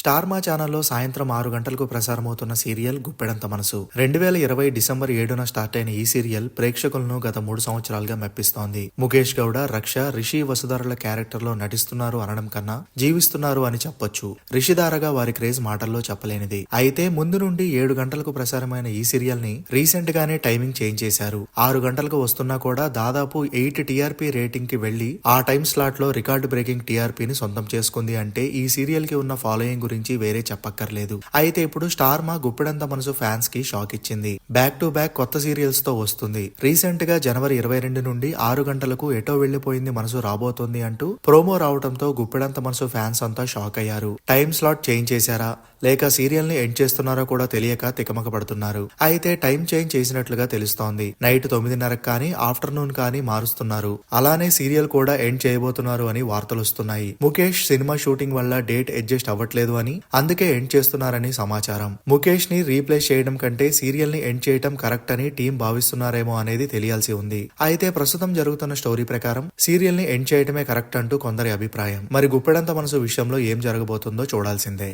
Star మా ఛానల్లో సాయంత్రం ఆరు గంటలకు ప్రసారమవుతున్న సీరియల్ గుప్పెడంత మనసు. రెండు వేల ఇరవై డిసెంబర్ ఏడున స్టార్ట్ అయిన ఈ సీరియల్ ప్రేక్షకులను గత మూడు సంవత్సరాలుగా మెప్పిస్తోంది. ముఖేష్ గౌడ రక్ష రిషి వసుధరుల క్యారెక్టర్లో నటిస్తున్నారు అనడం కన్నా జీవిస్తున్నారు అని చెప్పొచ్చు. రిషిధారగా వారి క్రేజ్ మాటల్లో చెప్పలేనిది. అయితే ముందు నుండి ఏడు గంటలకు ప్రసారమైన ఈ సీరియల్ని రీసెంట్ గానే టైమింగ్ చేంజ్ చేశారు. ఆరు గంటలకు వస్తున్నా కూడా దాదాపు ఎయిట్ టీఆర్పీ రేటింగ్కి వెళ్ళి ఆ టైం స్లాట్లో రికార్డు బ్రేకింగ్ టీఆర్పీని సొంతం చేసుకుంది అంటే ఈ సీరియల్కి ఉన్న ఫాలోయింగ్ గురించి వేరే చెప్పక్కర్లేదు. అయితే ఇప్పుడు స్టార్ మా గుప్పెడంత మనసు ఫ్యాన్స్కి షాక్ ఇచ్చింది. బ్యాక్ టు బ్యాక్ కొత్త సీరియల్స్తో వస్తుంది. రీసెంట్గా జనవరి ఇరవై రెండు నుండి ఆరు గంటలకు ఎటో వెళ్ళిపోయింది మనసు రాబోతోంది అంటూ ప్రోమో రావడంతో గుప్పెడంత మనసు ఫ్యాన్స్ అంతా షాక్ అయ్యారు. టైం స్లాట్ చేంజ్ చేశారా? లేక సీరియల్ని ఎండ్ చేస్తున్నారో కూడా తెలియక తికమక పడుతున్నారు అయితే టైం చేంజ్ చేసినట్లుగా తెలుస్తోంది. నైట్ తొమ్మిదిన్నరకు కానీ ఆఫ్టర్నూన్ కానీ మారుస్తున్నారు. అలానే సీరియల్ కూడా ఎండ్ చేయబోతున్నారు అని వార్తలు వస్తున్నాయి. ముఖేష్ సినిమా షూటింగ్ వల్ల డేట్ అడ్జస్ట్ అవ్వట్లేదు అని అందుకే ఎండ్ చేస్తున్నారని సమాచారం. ముఖేష్ని రీప్లేస్ చేయడం కంటే సీరియల్ని ఎండ్ చేయడం కరెక్ట్ అని టీం భావిస్తున్నారేమో అనేది తెలియాల్సి ఉంది. అయితే ప్రస్తుతం జరుగుతున్న స్టోరీ ప్రకారం సీరియల్ని ఎండ్ చేయడమే కరెక్ట్ అంటూ కొందరి అభిప్రాయం. మరి గుప్పెడంత మనసు విషయంలో ఏం జరగబోతుందో చూడాల్సిందే.